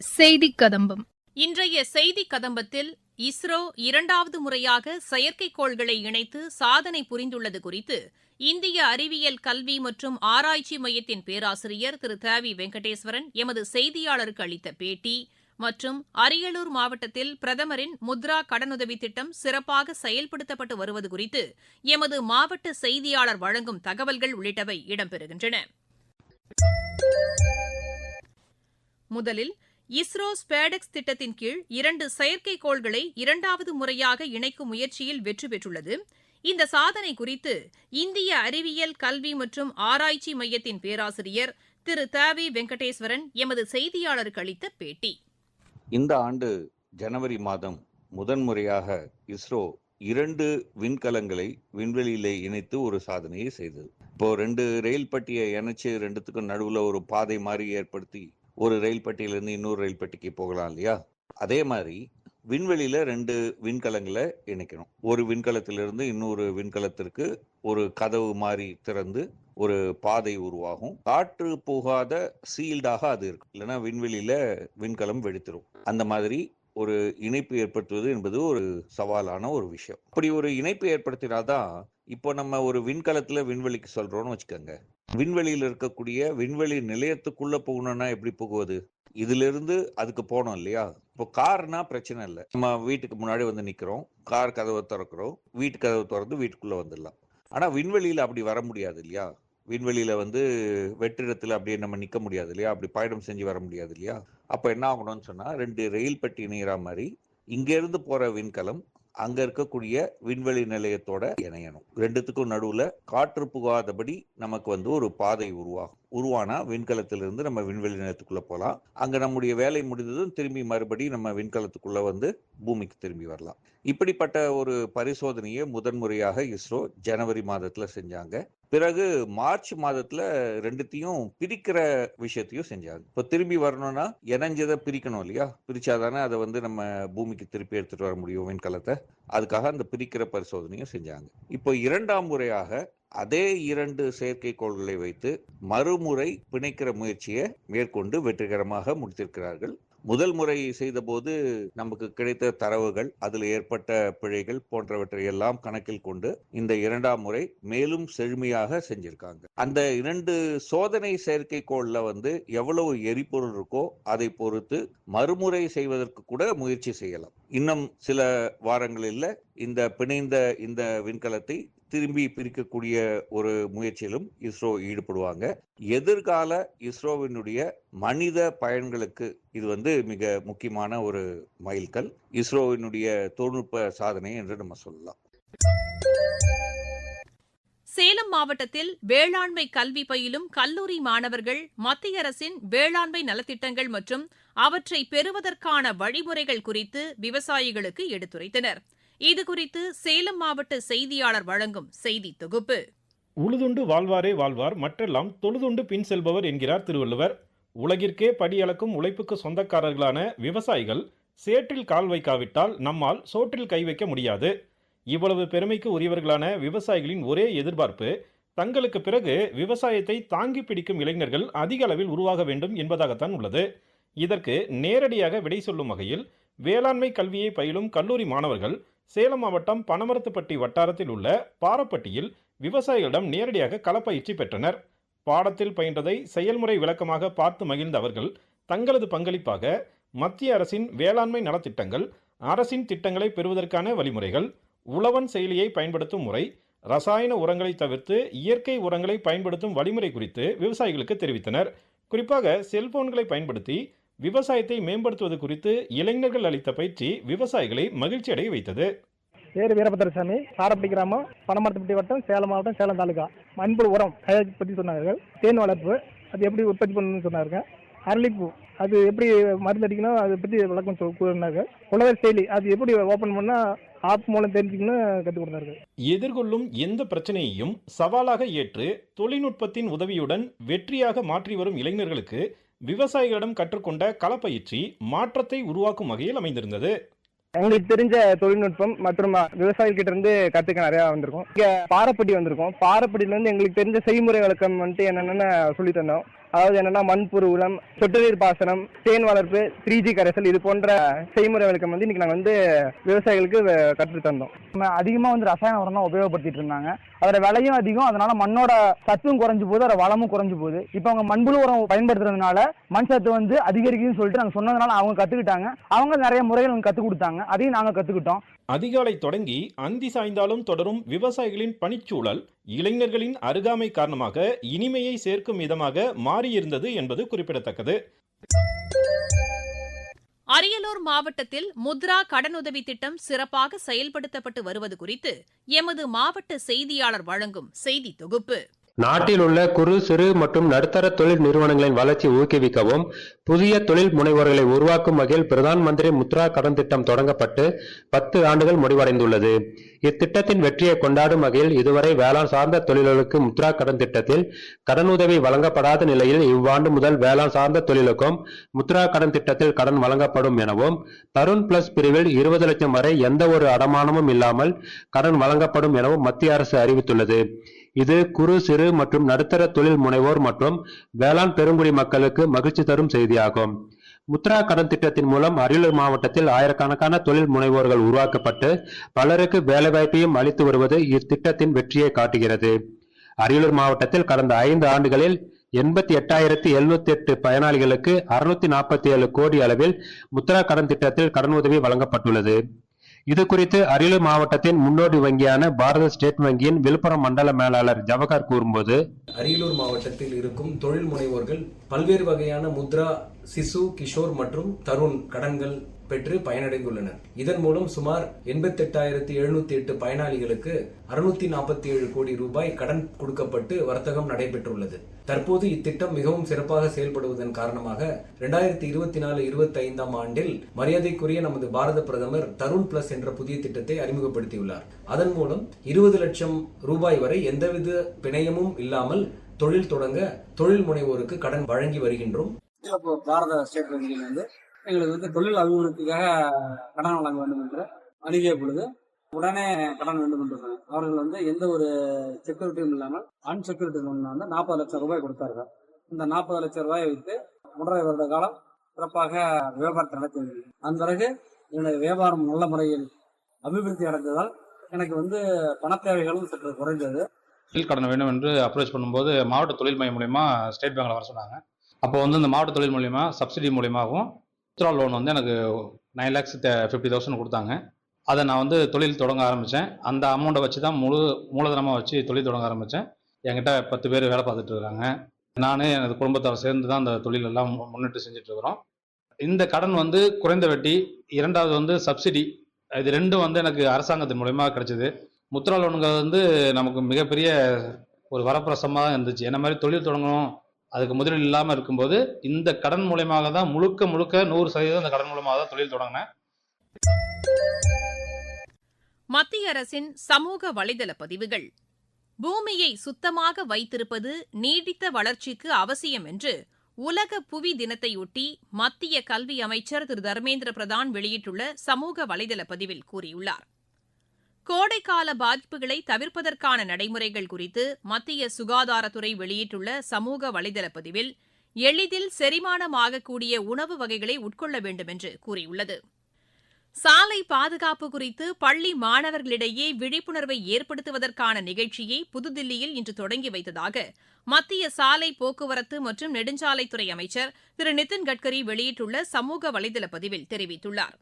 செய்தி கதம்பம் இன்றைய செய்தி கதம்பத்தில் இஸ்ரோ இரண்டாவது முறையாக செயற்கைக்கோள்களை இணைத்து சாதனை புரிந்துள்ளது குறித்து இந்திய அறிவியல் கல்வி மற்றும் ஆராய்ச்சி மையத்தின் பேராசிரியர் திரு தேவி வெங்கடேஸ்வரன் எமது செய்தியாளருக்கு அளித்த பேட்டி மற்றும் அரியலூர் மாவட்டத்தில் பிரதமரின் முத்ரா கடனுதவி திட்டம் சிறப்பாக செயல்படுத்தப்பட்டு வருவது குறித்து எமது மாவட்ட செய்தியாளர் வழங்கும் தகவல்கள் உள்ளிட்டவை இடம்பெறுகின்றன. முதலில் இஸ்ரோ ஸ்பேடெக்ஸ் திட்டத்தின் கீழ் இரண்டு செயற்கைக்கோள்களை இரண்டாவது முறையாக இணைக்கும் முயற்சியில் வெற்றி பெற்றுள்ளது. இந்த சாதனை குறித்து இந்திய அறிவியல் கல்வி மற்றும் ஆராய்ச்சி மையத்தின் பேராசிரியர் திரு. தேவி வெங்கடேஸ்வரன் எமது செய்தியாளருக்கு அளித்த பேட்டி. இந்த ஆண்டு ஜனவரி மாதம் முதன்முறையாக இஸ்ரோ இரண்டு விண்கலங்களை விண்வெளியிலே இணைத்து ஒரு சாதனையை செய்தது. இப்போ ரெண்டு ரயில் பட்டியை இணைச்சு ரெண்டுத்துக்கும் நடுவில் ஒரு பாதை மாதிரி ஏற்படுத்தி ஒரு ரயில் பெட்டியிலேருந்து இன்னொரு ரயில் பெட்டிக்கு போகலாம் இல்லையா? அதே மாதிரி விண்வெளியில் ரெண்டு விண்கலங்களை இணைக்கணும். ஒரு விண்கலத்திலிருந்து இன்னொரு விண்கலத்திற்கு ஒரு கதவு மாதிரி திறந்து ஒரு பாதை உருவாகும். காற்று போகாத சீல்டாக அது இருக்கும். இல்லைன்னா விண்வெளியில் விண்கலம் வெடித்திரும். அந்த மாதிரி ஒரு இணைப்பு ஏற்படுத்துவது என்பது ஒரு சவாலான ஒரு விஷயம். அப்படி ஒரு இணைப்பு ஏற்படுத்தினாதான் இப்போ நம்ம ஒரு விண்கலத்தில் விண்வெளிக்கு சொல்கிறோன்னு வச்சுக்கோங்க. விண்வெளியில் இருக்கக்கூடிய விண்வெளி நிலையத்துக்குள்ள போகணும்னா எப்படி போகுவது இதுல இருந்து அதுக்கு போனோம் இல்லையா? இப்போ கார்னா பிரச்சனை இல்லை. நம்ம வீட்டுக்கு முன்னாடி வந்து நிக்கிறோம். கார் கதவை திறக்கிறோம். வீட்டு கதவை திறந்து வீட்டுக்குள்ள வந்துடலாம். ஆனா விண்வெளியில அப்படி வர முடியாது இல்லையா? விண்வெளியில வந்து வெற்றிடத்தில் அப்படியே நம்ம நிக்க முடியாது இல்லையா? அப்படி பயணம் செஞ்சு வர முடியாது இல்லையா? அப்ப என்ன ஆகணும்னு சொன்னா ரெண்டு ரயில் பெட்டி இணைகிற மாதிரி இங்கேருந்து இருந்து போற விண்கலம் அங்க இருக்கக்கூடிய விண்வெளி நிலையத்தோட இணையணும். ரெண்டுத்துக்கும் நடுவுல காற்று புகாதபடி நமக்கு வந்து ஒரு பாதை உருவாகும். உருவானா? விண்கலத்திலிருந்து நம்ம விண்வெளி நிலையத்துக்குள்ள போகலாம் அங்க நம்முடைய வேலை முடிந்ததும் திரும்பி மறுபடி நம்ம விண்கலத்துக்குள்ள வந்து பூமிக்கு திரும்பி வரலாம். இப்படிப்பட்ட ஒரு பரிசோதனையை முதன்முறையாக இஸ்ரோ ஜனவரி மாதத்துல செஞ்சாங்க. பிறகு மார்ச் மாதத்துல ரெண்டுத்தையும் பிரிக்கிற விஷயத்தையும் செஞ்சாங்க. இப்போ திரும்பி வரணும்னா இணைஞ்சதை பிரிக்கணும் இல்லையா? பிரிச்சாதானே அதை வந்து நம்ம பூமிக்கு திருப்பி எடுத்துட்டு வர முடியும் விண்கலத்தை. அதுக்காக அந்த பிரிக்கிற பரிசோதனையும் செஞ்சாங்க. இப்போ இரண்டாம் முறையாக அதே இரண்டு செயற்கைக்கோள்களை வைத்து மறுமுறை பிணைக்கிற முயற்சியை மேற்கொண்டு வெற்றிகரமாக முடித்திருக்கிறார்கள். முதல் முறை செய்தபோது நமக்கு கிடைத்த தரவுகள் அதில் ஏற்பட்ட பிழைகள் போன்றவற்றை எல்லாம் கணக்கில் கொண்டு இந்த இரண்டாம் முறை மேலும் செழுமையாக செஞ்சிருக்காங்க. அந்த இரண்டு சோதனை செயற்கைக்கோள்ல வந்து எவ்வளவு எரிபொருள் இருக்கோ அதை பொறுத்து மறுமுறை செய்வதற்கு கூட முயற்சி செய்யலாம். இன்னும் சில வாரங்களில் இந்த பிணைந்த இந்த விண்கலத்தை திரும்பி பிரிக்கக்கூடிய ஒரு முயற்சியிலும் இஸ்ரோ ஈடுபடுவாங்க. எதிர்கால இஸ்ரோவினுடைய மனித பயன்களுக்கு இது வந்து மிக முக்கியமான ஒரு மைல்கல். இஸ்ரோவினுடைய தொழில்நுட்ப சாதனை என்று நம்ம சொல்லலாம். சேலம் மாவட்டத்தில் வேளாண்மை கல்வி பயிலும் கல்லூரி மாணவர்கள் மத்திய அரசின் வேளாண்மை நலத்திட்டங்கள் மற்றும் அவற்றை பெறுவதற்கான வழிமுறைகள் குறித்து விவசாயிகளுக்கு எடுத்துரைத்தனர். இதுகுறித்து சேலம் மாவட்ட செய்தியாளர் வழங்கும் செய்தி தொகுப்பு. உழுதுண்டு வாழ்வாரே வாழ்வார் மற்றெல்லாம் தொழுதுண்டு பின் செல்பவர் என்கிறார் திருவள்ளுவர். உலகிற்கே படியளக்கும் உழைப்புக்கு சொந்தக்காரர்களான விவசாயிகள் சேற்றில் கால் வைக்காவிட்டால் நம்மால் சோற்றில் கை வைக்க முடியாது. இவ்வளவு பெருமைக்கு உரியவர்களான விவசாயிகளின் ஒரே எதிர்பார்ப்பு தங்களுக்கு பிறகு விவசாயத்தை தாங்கி பிடிக்கும் இளைஞர்கள் அதிக அளவில் உருவாக வேண்டும் என்பதாகத்தான் உள்ளது. இதற்கு நேரடியாக விடை சொல்லும் வகையில் வேளாண்மை கல்வியை பயிலும் கல்லூரி மாணவர்கள் சேலம் மாவட்டம் பனமரத்துப்பட்டி வட்டாரத்தில் உள்ள பாரப்பட்டியில் விவசாயிகளிடம் நேரடியாக களப்பயிற்சி பெற்றனர். பாடத்தில் பயின்றதை செயல்முறை விளக்கமாக பார்த்து மகிழ்ந்த அவர்கள் தங்களது பங்களிப்பாக மத்திய அரசின் வேளாண்மை நலத்திட்டங்கள் அரசின் திட்டங்களை பெறுவதற்கான வழிமுறைகள் உழவன் செயலியை பயன்படுத்தும் முறை ரசாயன உரங்களை தவிர்த்து இயற்கை உரங்களை பயன்படுத்தும் வழிமுறை குறித்து விவசாயிகளுக்கு தெரிவித்தனர். குறிப்பாக செல்போன்களை பயன்படுத்தி விவசாயத்தை மேம்படுத்துவது குறித்து இளைஞர்கள் அளித்த பயிற்சி விவசாயிகளை மகிழ்ச்சி அடைய வைத்தது. பேர் வீரபத்திரசாமி சாரப்பட்டி கிராமம் பனமரத்துப்பட்டி வட்டம் சேலம் மாவட்டம் சேலம் தாலுகா. மண்புழு உரம் பற்றி சொன்னார்கள். தேன் வளர்ப்பு அது எப்படி உற்பத்தி பண்ணணும்னு சொன்னார்கள் அரளிப்பூ அது எப்படி மருந்து அடிக்கணும் அதை பற்றி விளக்கம் கூறினார்கள். உழவர் செயலி அது எப்படி ஓப்பன் பண்ணால் ஆப் மூலம் தெரிஞ்சுக்கணும் கற்றுக் கொடுத்தார்கள். எதிர்கொள்ளும் எந்த பிரச்சனையையும் சவாலாக ஏற்று தொழில்நுட்பத்தின் உதவியுடன் வெற்றியாக மாற்றி வரும் இளைஞர்களுக்கு விவசாயிகளிடம் கற்றுக்கொண்ட களப்பயிற்சி மாற்றத்தை உருவாக்கும் வகையில் அமைந்திருந்தது. எங்களுக்கு தெரிஞ்ச தொழில்நுட்பம் மற்றும் விவசாயிகிட்ட இருந்து கத்துக்க நிறைய வந்திருக்கும். இங்க பாரப்பட்டி வந்திருக்கோம். பாரப்பட்டியில இருந்து எங்களுக்கு தெரிஞ்ச செய்முறை வழக்கம் வந்துட்டு என்னென்னு சொல்லி தந்தோம். அதாவது என்னன்னா மண்புரு உரம் சொட்டு நீர் பாசனம் தேன் வளர்ப்பு த்ரீ ஜி கரைசல் இது போன்ற செய்முறை விளக்கம் வந்து இன்னைக்கு நாங்கள் வந்து விவசாயிகளுக்கு வ- கற்றுத் தந்தோம். நம்ம அதிகமாக வந்து ரசாயன உரம் தான் உபயோகப்படுத்திட்டு இருந்தாங்க. அதோட விலையும் அதிகம் அதனால மண்ணோட சத்தும் குறைஞ்சு போகுது அதோட வளமும் குறைஞ்சு போகுது. இப்போ அவங்க மண்புழு உரம் பயன்படுத்துறதுனால மண் சத்து வந்து அதிகரிக்குதுன்னு சொல்லிட்டு நாங்கள் சொன்னதுனால அவங்க கற்றுக்கிட்டாங்க அவங்க நிறைய முறைகள் கற்றுக் கொடுத்தாங்க. அதையும் நாங்கள் கற்றுக்கிட்டோம் அதிகாலை தொடங்கி அந்தி சாய்ந்தாலும் தொடரும் விவசாயிகளின் பணிச்சூழல் இளைஞர்களின் அருகாமை காரணமாக இனிமையை சேர்க்கும் விதமாக மாறியிருந்தது என்பது குறிப்பிடத்தக்கது. அரியலூர் மாவட்டத்தில் முத்ரா கடனுதவி திட்டம் சிறப்பாக செயல்படுத்தப்பட்டு வருவது குறித்து எமது மாவட்ட செய்தியாளர் வழங்கும் செய்தி தொகுப்பு. நாட்டில் உள்ள குறு சிறு மற்றும் நடுத்தர தொழில் நிறுவனங்களின் வளர்ச்சி ஊக்குவிக்கவும் புதிய தொழில் முனைவோர்களை உருவாக்கும் வகையில் பிரதான் மந்திரி முத்ரா கடன் திட்டம் தொடங்கப்பட்டு பத்து ஆண்டுகள் முடிவடைந்துள்ளது. இத்திட்டத்தின் வெற்றியை கொண்டாடும் வகையில் இதுவரை வேளாண் சார்ந்த தொழில்களுக்கு முத்ரா கடன் திட்டத்தில் கடனுதவி வழங்கப்படாத நிலையில் இவ்வாண்டு முதல் வேளாண் சார்ந்த தொழிலுக்கும் முத்ரா கடன் திட்டத்தில் கடன் வழங்கப்படும் எனவும் தருண் பிளஸ் பிரிவில் இருபது லட்சம் வரை எந்த ஒரு அடமானமும் இல்லாமல் கடன் வழங்கப்படும் எனவும் மத்திய அரசு அறிவித்துள்ளது. இது குறு சிறு மற்றும் நடுத்தர தொழில் முனைவோர் மற்றும் வேளாண் பெருங்குடி மக்களுக்கு மகிழ்ச்சி தரும் செய்தியாகும். முத்ரா கடன் திட்டத்தின் மூலம் அரியலூர் மாவட்டத்தில் ஆயிரக்கணக்கான தொழில் முனைவோர்கள் உருவாக்கப்பட்டு பலருக்கு வேலைவாய்ப்பையும் அளித்து வருவது இத்திட்டத்தின் வெற்றியை காட்டுகிறது. அரியலூர் மாவட்டத்தில் கடந்த ஐந்து ஆண்டுகளில் எண்பத்தி எட்டாயிரத்தி எழுநூத்தி எட்டு பயனாளிகளுக்கு அறுநூத்தி நாற்பத்தி ஏழு கோடி அளவில் முத்ரா கடன் திட்டத்தில் கடனுதவி வழங்கப்பட்டுள்ளது. இது குறித்து அரியலூர் மாவட்டத்தின் முன்னோடி வங்கியான பாரத ஸ்டேட் வங்கியின் விழுப்புரம் மண்டல மேலாளர் ஜவஹர் கூறும்போது அரியலூர் மாவட்டத்தில் இருக்கும் தொழில் முனைவோர்கள் பல்வேறு வகையான முத்ரா சிசு கிஷோர் மற்றும் தருண் கடன்கள் பெற்று பயனடைந்துள்ளனர். இதன் மூலம் சுமார் எண்பத்தெட்டாயிரத்தி எழுநூத்தி எட்டு பயனாளிகளுக்கு அறுநூத்தி நாற்பத்தி ஏழு கோடி ரூபாய் கடன் கொடுக்கப்பட்டு வர்த்தகம் நடைபெற்றுள்ளது. தற்போது இத்திட்டம் மிகவும் சிறப்பாக செயல்படுவதன் காரணமாக இரண்டாயிரத்தி இருபத்தி நாலு இருபத்தி ஐந்தாம் ஆண்டில் மரியாதைக்குரிய நமது பாரத பிரதமர் தருண் பிளஸ் என்ற புதிய திட்டத்தை அறிமுகப்படுத்தியுள்ளார். அதன் மூலம் இருபது லட்சம் ரூபாய் வரை எந்தவித பிணையமும் இல்லாமல் தொழில் தொடங்க தொழில் முனைவோருக்கு கடன் வழங்கி வருகின்றோம். இப்போ பாரத ஸ்டேட் வங்கியில் வந்து எங்களுக்கு வந்து தொழில் அபிவிருத்திக்காக கடன் வழங்க வேண்டும் என்று அணுகிய பொழுது உடனே கடன் வேண்டும் என்று அவர்கள் வந்து எந்த ஒரு செக்யூரிட்டியும் இல்லாமல் அன்செக்யூரிட்டி லோன் வந்து நாற்பது லட்சம் ரூபாய் கொடுத்தார்கள். இந்த நாற்பது லட்சம் ரூபாயை வைத்து ஒன்றரை வருட காலம் சிறப்பாக வியாபாரத்தை நடத்தி அந்த அதன் பிறகு என்னுடைய வியாபாரம் நல்ல முறையில் அபிவிருத்தி அடைந்ததால் எனக்கு வந்து பண தேவைகளும் சற்று குறைந்தது. தொழில் கடன் வேண்டும் என்று அப்ரோச் பண்ணும்போது மாவட்ட தொழில் மையம் மூலயமா ஸ்டேட் பேங்க்ல வர சொன்னாங்க. அப்போ வந்து இந்த மாவட்ட தொழில் மூலியமா சப்சிடி மூலியமாகவும் முத்ரா லோன் வந்து எனக்கு நைன் லேக்ஸ் ஃபிஃப்டி தௌசண்ட் கொடுத்தாங்க. அதை நான் வந்து தொழில் தொடங்க ஆரம்பித்தேன் அந்த அமௌண்ட்டை வச்சு தான் முழு மூலதனமாக வச்சு தொழில் தொடங்க ஆரம்பித்தேன் என்கிட்ட பத்து பேர் வேலை பார்த்துட்டு இருக்காங்க. நான் எனது குடும்பத்தார் சேர்ந்து தான் அந்த தொழிலெல்லாம் முன்னிட்டு செஞ்சுட்டு இருக்கிறோம் இந்த கடன் வந்து குறைந்த வட்டி இரண்டாவது வந்து சப்சிடி இது ரெண்டும் வந்து எனக்கு அரசாங்கத்தின் மூலயமா கிடைச்சது. முத்ரா லோனுங்கிறது வந்து நமக்கு மிகப்பெரிய ஒரு வரப்பிரசமாக தான் இருந்துச்சு. என்ன மாதிரி தொழில் தொடங்கணும் அதுக்கு முதலீடு இல்லாமல் இருக்கும்போது இந்த கடன் மூலயமாக தான் முழுக்க முழுக்க நூறு சதவீதம் இந்த கடன் மூலமாக தான் தொழில் தொடங்கினேன். மத்திய அரசின் சமூக வலைதள பதிவுகள். பூமியை சுத்தமாக வைத்திருப்பது நீடித்த வளர்ச்சிக்கு அவசியம் என்று உலக புவி தினத்தையொட்டி மத்திய கல்வி அமைச்சர் திரு தர்மேந்திர பிரதான் வெளியிட்டுள்ள சமூக வலைதள பதிவில் கூறியுள்ளாா் கோடைக்கால பாதிப்புகளை தவிர்ப்பதற்கான நடைமுறைகள் குறித்து மத்திய சுகாதாரத்துறை வெளியிட்டுள்ள சமூக வலைதள பதிவில் எளிதில் செரிமானமாகக்கூடிய உணவு வகைகளை உட்கொள்ள வேண்டும் என்று கூறியுள்ளது. சாலை பாதுகாப்பு குறித்து பள்ளி மாணவர்களிடையே விழிப்புணர்வை ஏற்படுத்துவதற்கான நிகழ்ச்சியை புதுதில்லியில் இன்று தொடங்கி வைத்ததாக மத்திய சாலை போக்குவரத்து மற்றும் நெடுஞ்சாலைத்துறை அமைச்சர் திரு நிதின் கட்கரி வெளியிட்டுள்ள சமூக வலைதள பதிவில் தெரிவித்துள்ளார்.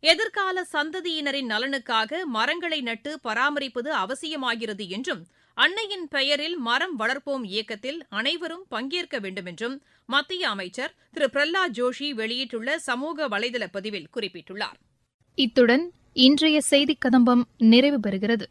எதிர்கால சந்ததியினரின் நலனுக்காக மரங்களை நட்டு பராமரிப்பது அவசியமாகிறது என்றும் அன்னையின் பெயரில் மரம் வளர்ப்போம் இயக்கத்தில் அனைவரும் பங்கேற்க வேண்டும் என்றும் மத்திய அமைச்சர் திரு பிரஹ்லாத் ஜோஷி வெளியிட்டுள்ள சமூக வலைதள பதிவில் குறிப்பிட்டுள்ளார். இத்துடன் இன்றைய செய்திக் கதம்பம் நிறைவு பெறுகிறது.